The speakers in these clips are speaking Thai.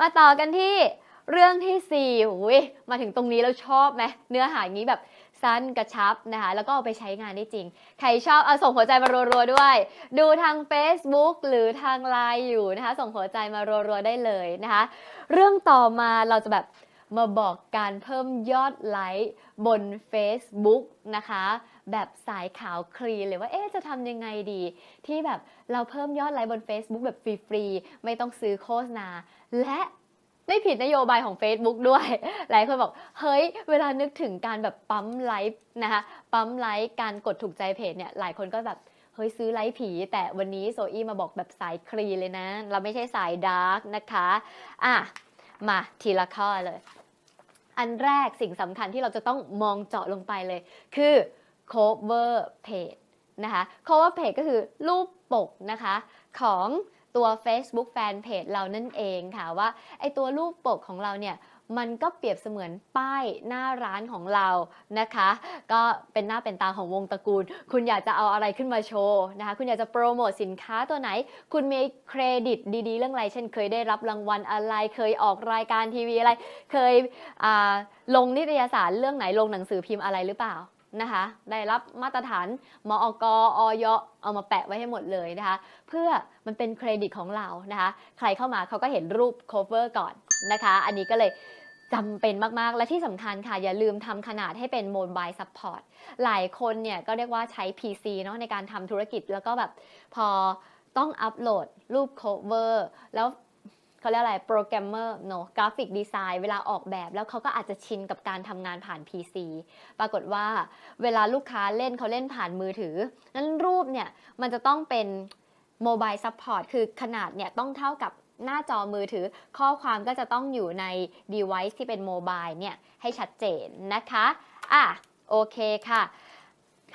มาต่อกันที่เรื่องที่4ี่หุยมาถึงตรงนี้แล้วชอบไหมเนื้อหาอย่างนี้แบบสั้นกระชับนะคะแล้วก็เอาไปใช้งานได้จริง ใครชอบเอาส่งหัวใจมารัวๆด้วย ดูทาง Facebook หรือทางไลน์อยู่นะคะ ส่งหัวใจมารัวๆได้เลยนะคะ เรื่องต่อมาเราจะแบบ มาบอกการเพิ่มยอดไลค์บน Facebook นะคะ แบบสายขาวคลีเลยว่าเอ๊ะจะทำยังไงดี ที่แบบเราเพิ่มยอดไลค์บน Facebook แบบฟรีๆ ไม่ต้องซื้อโฆษณา และไม่ผิดนโยบายของ Facebook ด้วย หลายคนบอก เฮ้ย เวลานึกถึงการแบบปั๊มไลค์นะคะปั๊มไลค์การกดถูกใจเพจเนี่ยหลายคนก็แบบเฮ้ยซื้อไลค์ผี แต่วันนี้โซอี้มาบอกแบบสายคลีเลยนะ เราไม่ใช่สายดาร์กนะคะ อะ มาทีละข้อเลย อันแรกสิ่งสำคัญที่เราจะต้องมองเจาะลงไปเลย คือ cover page นะคะ cover page ก็คือรูปปกนะคะของตัว Facebook Fanpage เรานั่นเองค่ะว่าไอตัวรูปปกของเราเนี่ย มันก็เปรียบเสมือนป้ายหน้าร้านของเรานะคะ ก็เป็นหน้าเป็นตาของวงตระกูล คุณอยากจะเอาอะไรขึ้นมาโชว์นะคะ คุณอยากจะโปรโมทสินค้าตัวไหน คุณมีเครดิตดีๆ เรื่องอะไร เช่น เคยได้รับรางวัลอะไร เคยออกรายการทีวีอะไร เคยลงนิตยสารเรื่องไหน ลงหนังสือพิมพ์อะไรหรือเปล่านะคะ ได้รับมาตรฐานมอกออยเอามาแปะไว้ให้หมดเลยนะคะ เพื่อมันเป็นเครดิตของเรานะคะ ใครเข้ามาเขาก็เห็นรูป cover ก่อน นะคะ อันนี้ก็เลยจำเป็นมาก ๆ และที่สำคัญค่ะ อย่าลืมทำขนาดให้เป็น mobile support หลายคนเนี่ยก็เรียกว่าใช้ PC เนาะในการทำธุรกิจแล้วก็แบบพอต้องอัปโหลดรูป cover แล้วเขาเรียกอะไรโปรแกรมเมอร์เนาะกราฟิกดีไซน์เวลาออกแบบแล้วเขาก็อาจจะชินกับการทำงานผ่าน PC ปรากฏว่าเวลาลูกค้าเล่นเขาเล่นผ่านมือถือ นั้นรูปเนี่ยมันจะต้องเป็น Mobile Support คือขนาดเนี่ยต้องเท่ากับ หน้าจอมือถือ ข้อความก็จะต้องอยู่ใน device ที่เป็นโมบายเนี่ยให้ชัดเจนนะคะอะโอเคค่ะ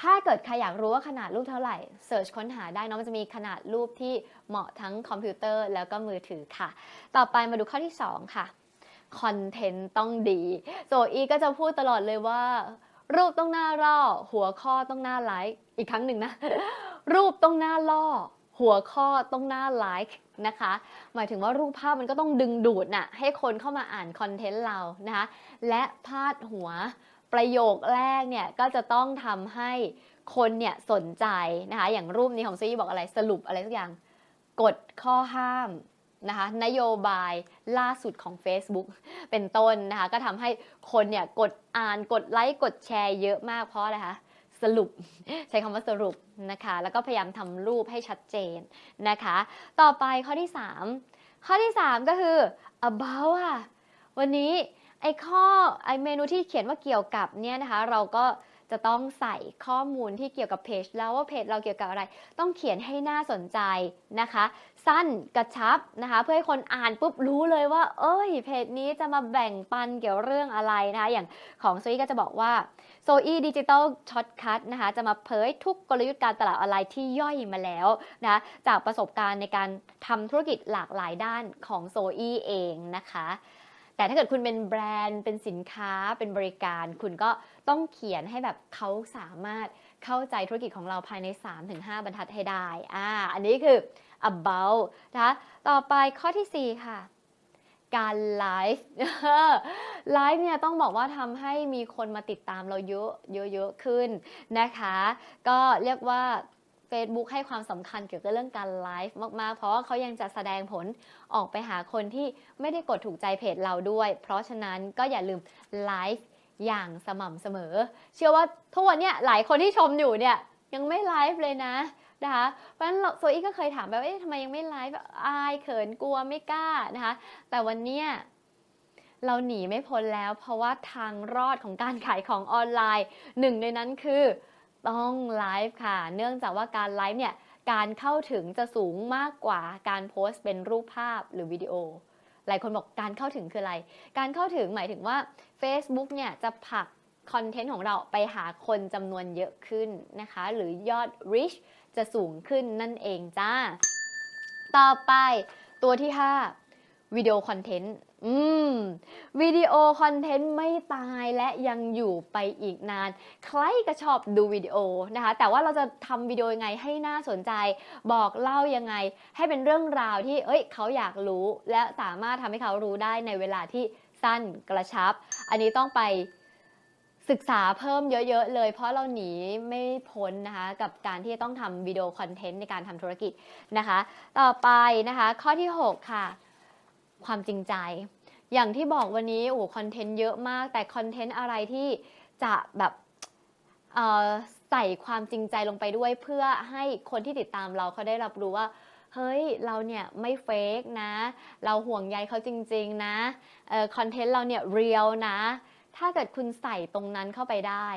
ถ้าเกิดใครอยากรู้ว่าขนาดรูปเท่าไหร่เสิร์ชค้นหาได้เนอะมันจะมีขนาดรูปที่เหมาะทั้งคอมพิวเตอร์แล้วก็มือถือค่ะ ต่อไปมาดูข้อที่ 2 ค่ะคอนเทนต์ต้องดีโซอีก็จะพูดตลอดเลยว่า รูปต้องน้าล่อ หัวข้อต้องน้าไลค์อีกครั้งหนึ่งนะ รูปต้องน้าล่อ หัวข้อต้องน้าไลค์ นะคะ หมายถึงว่ารูปภาพมันก็ต้องดึงดูดน่ะให้คนเข้ามาอ่านคอนเทนต์เรานะคะและพาดหัวประโยคแรกเนี่ยก็จะต้องทำให้คนเนี่ยสนใจนะคะอย่างรูปนี้ของซีบอกอะไรสรุปอะไรสักอย่างกดข้อห้ามนะคะนโยบายล่าสุดของ Facebook เป็นต้นนะคะก็ทำให้คนเนี่ยกดอ่านกดไลค์กดแชร์เยอะมากเพราะอะไรคะ สรุป ใช้คำว่าสรุปนะคะ แล้วก็พยายามทำรูปให้ชัดเจนนะคะ ต่อไปข้อที่ 3 ข้อที่ 3 ก็คือ about ค่ะวันนี้ไอ้ข้อไอ้เมนูที่เขียนว่าเกี่ยวกับเนี่ยนะคะ เราก็ จะต้องใส่ข้อมูลที่เกี่ยวกับเพจแล้วว่าเพจเราเกี่ยวกับอะไร ต้องเขียนให้น่าสนใจนะคะ สั้นกระชับนะคะ เพื่อให้คนอ่านปุ๊บรู้เลยว่า เอ้ย เพจนี้จะมาแบ่งปันเกี่ยวเรื่องอะไรนะคะ อย่างของโซอี้ก็จะบอกว่าโซอี้ดิจิตอลช็อตคัทนะคะ จะมาเผยทุกกลยุทธ์การตลาดออนไลน์ที่ย่อยมาแล้วนะะจากประสบการณ์ในการทำธุรกิจหลากหลายด้านของโซอี้เองนะคะ แต่ถ้าเกิดคุณเป็นแบรนด์เป็นสินค้าเป็นบริการ คุณก็ต้องเขียนให้แบบเขาสามารถเข้าใจธุรกิจของเราภายใน 3-5 บรรทัดให้ได้อ่าอันนี้คือ about นะคะต่อไปข้อที่ 4 ค่ะ การไลฟ์ไลฟ์เนี่ยต้องบอกว่าทำให้มีคนมาติดตามเราเยอะเยอะๆขึ้นนะคะ ก็เรียกว่า Facebook ให้ความสำคัญเกี่ยวกับเรื่องการไลฟ์มากๆ เพราะว่าเขายังจะแสดงผลออกไปหาคนที่ไม่ได้กดถูกใจเพจเราด้วย เพราะฉะนั้นก็อย่าลืมไลฟ์อย่างสม่ำเสมอ เชื่อว่าทุกวันเนี่ยหลายคนที่ชมอยู่เนี่ยยังไม่ไลฟ์เลยนะนะคะเพราะฉะนั้นโซอี้ก็เคยถามแบบเอ๊ะทำไมยังไม่ไลฟ์อายเขินกลัวไม่กล้านะคะแต่วันเนี้ยเราหนีไม่พ้นแล้ว เพราะว่าทางรอดของการขายของออนไลน์หนึ่งในนั้นคือ ต้องไลฟ์ค่ะ เนื่องจากว่าการไลฟ์เนี่ยการเข้าถึงจะสูงมากกว่าการโพสต์เป็นรูปภาพหรือวิดีโอ หลายคนบอกการเข้าถึงคืออะไร การเข้าถึงหมายถึงว่า Facebook เนี่ยจะผลักคอนเทนต์ของเราไปหาคนจำนวนเยอะขึ้นนะคะ หรือยอด reach จะสูงขึ้นนั่นเองจ้า ต่อไปตัวที่ 5 วิดีโอคอนเทนต์ อืม วิดีโอคอนเทนต์ไม่ตายและยังอยู่ไปอีกนาน ใครก็ชอบดูวิดีโอนะคะ แต่ว่าเราจะทำวิดีโอยังไงให้น่าสนใจ บอกเล่ายังไง ให้เป็นเรื่องราวที่ เอ้ย เขาอยากรู้ และสามารถทำให้เขารู้ได้ในเวลาที่สั้นกระชับ อันนี้ต้องไปศึกษาเพิ่มเยอะๆเลย เพราะเราหนีไม่พ้นนะคะ กับการที่ต้องทำวิดีโอคอนเทนต์ในการทำธุรกิจนะคะ ต่อไปนะคะ ข้อที่ 6 ค่ะ ความจริงใจ อย่างที่บอกวันนี้โอ้คอนเทนต์เยอะมาก แต่คอนเทนต์อะไรที่จะแบบใส่ความจริงใจลงไปด้วยเพื่อให้คนที่ติดตามเราเขาได้รับรู้ว่าเฮ้ย เราเนี่ยไม่เฟกนะ เราห่วงใยเขาจริง ๆ นะคอนเทนต์เราเนี่ยเรียลนะ ถ้าเกิดคุณใส่ตรงนั้นเข้าไปได้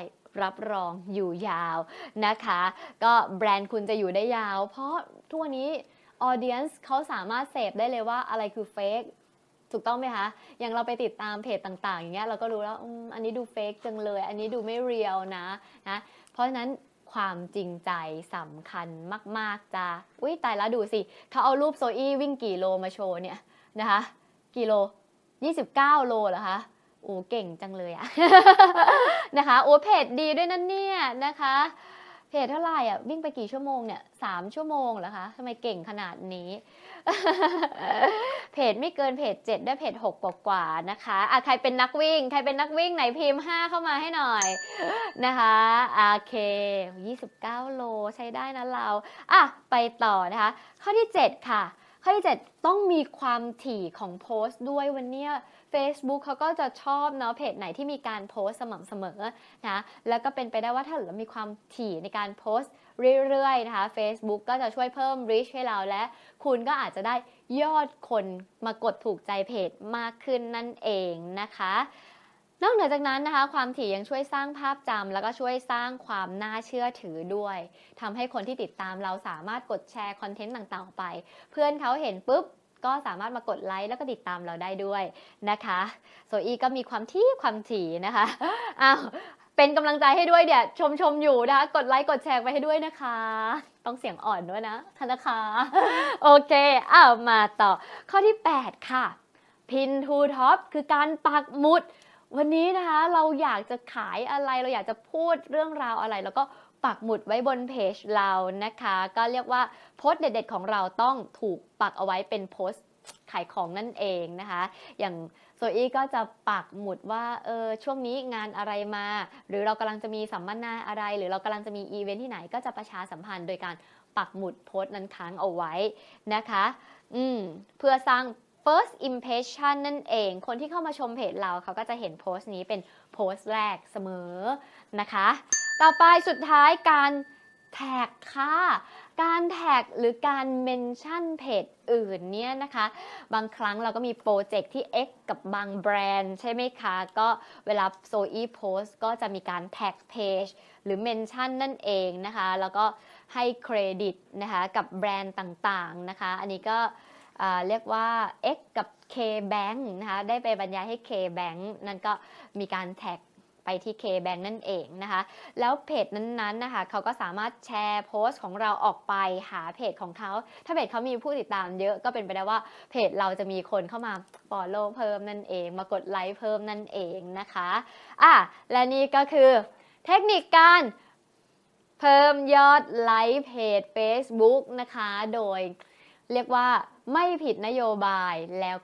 รับรองอยู่ยาวนะคะ ก็แบรนด์คุณจะอยู่ได้ยาว เพราะทุกวันนี้ ออเดียนส์เขาสามารถเสพได้เลยว่าอะไรคือเฟกถูกต้องไหมคะ อย่างเราไปติดตามเพจต่างๆ อย่างเงี้ยเราก็รู้แล้วอมอันนี้ดูเฟกจังเลย อันนี้ดูไม่เรียลนะนะ เพราะฉะนั้นความจริงใจสำคัญมาก ๆจ้าอุ้ยตายแล้วดูสิเขาเอารูปโซอี้วิ่งกี่โลมาโชว์เนี่ยนะคะกี่โล 29 โลเหรอคะโอ้เก่งจังเลยอะนะคะโอ้เพจดีด้วยนั่นเนี่ยนะคะ เพจเท่าไหร่อะวิ่งไปกี่ชั่วโมงเนี่ยสามชั่วโมงเหรอคะทำไมเก่งขนาดนี้ เพจไม่เกินเพจ7ได้เพจหกกว่าๆนะคะอะใครเป็นนักวิ่ง ใครเป็นนักวิ่งไหนพิมพ์ห้าเข้ามาให้หน่อยนะคะโอเคยี่สิบเก้าโลใช้ได้นะเราอะไปต่อนะคะ ข้อที่เจ็ดค่ะ ข้อที่ 7 ต้องมีความถี่ของโพสต์ด้วยวันเนี้ย Facebook เขาก็จะชอบเนาะเพจไหนที่มีการโพสต์สม่ำเสมอนะแล้วก็เป็นไปได้ว่าถ้าเรามีความถี่ในการโพสต์เรื่อยๆนะคะ Facebook ก็จะช่วยเพิ่ม reach ให้เราและ คุณก็อาจจะได้ยอดคนมากดถูกใจเพจมากขึ้นนั่นเองนะคะ นอกเหนือจากนั้นนะคะ ความถี่ยังช่วยสร้างภาพจำแล้วก็ช่วยสร้างความน่าเชื่อถือด้วยทำให้คนที่ติดตามเราสามารถกดแชร์คอนเทนต์ต่างๆออกไป เพื่อนเขาเห็นปุ๊บก็สามารถมากดไลค์แล้วก็ติดตามเราได้ด้วยนะคะโซอีก็มีความที่ความถี่นะคะอ้าวเป็นกำลังใจให้ด้วยเดี๋ยวชมชมอยู่นะคะ กดไลค์กดแชร์ไปให้ด้วยนะคะ ต้องเสียงอ่อนด้วยนะธนะคะโอเคอ้าวมาต่อข้อที่ 8 ค่ะ Pin to Top คือการปักหมุด วันนี้นะคะเราอยากจะขายอะไรเราอยากจะพูดเรื่องราวอะไร แล้วก็ปักหมุดไว้บนเพจเรานะคะ ก็เรียกว่าโพสต์เด็ด ๆ ของเราต้องถูกปักเอาไว้เป็นโพสต์ขายของนั่นเองนะคะ อย่างโซอี้ก็จะปักหมุดว่าเออช่วงนี้งานอะไรมา หรือเรากำลังจะมีสัมมนาอะไร หรือเรากำลังจะมีอีเวนท์ที่ไหนก็จะประชาสัมพันธ์โดยการปักหมุดโพสต์นั้นค้างเอาไว้นะคะ อืมเพื่อสร้าง first impression นั่นเอง คนที่เข้ามาชมเพจเราเขาก็จะเห็นโพสต์นี้เป็นโพสต์แรกเสมอนะคะ ต่อไปสุดท้ายการแท็กค่ะ การแท็กหรือการเมนชั่นเพจอื่นเนี่ยนะคะ บางครั้งเราก็มีโปรเจกต์ที่ X กับบางแบรนด์ใช่ไหมคะ ก็เวลาโซอีโพสก็จะมีการแท็กเพจหรือเมนชั่นนั่นเองนะคะ แล้วก็ให้เครดิตนะคะกับแบรนด์ต่างๆนะคะ อันนี้ก็ เรียกว่า X กับ K Bank นะคะได้ไปบรรยายให้ K Bank นั่นก็มีการแท็กไปที่ K Bank นั่นเองนะคะ แล้วเพจนั้นๆนะคะเขาก็สามารถแชร์โพสต์ของเราออกไปหาเพจของเขา ถ้าเพจเขามีผู้ติดตามเยอะก็เป็นไปได้ว่าเพจเราจะมีคนเข้ามา follow เพิ่มนั่นเอง มากดไลค์เพิ่มนั่นเองนะคะอะและนี่ก็คือเทคนิคการเพิ่มยอดไลค์เพจ Facebook นะคะ โดยเรียกว่า ไม่ผิดนโยบายแล้ว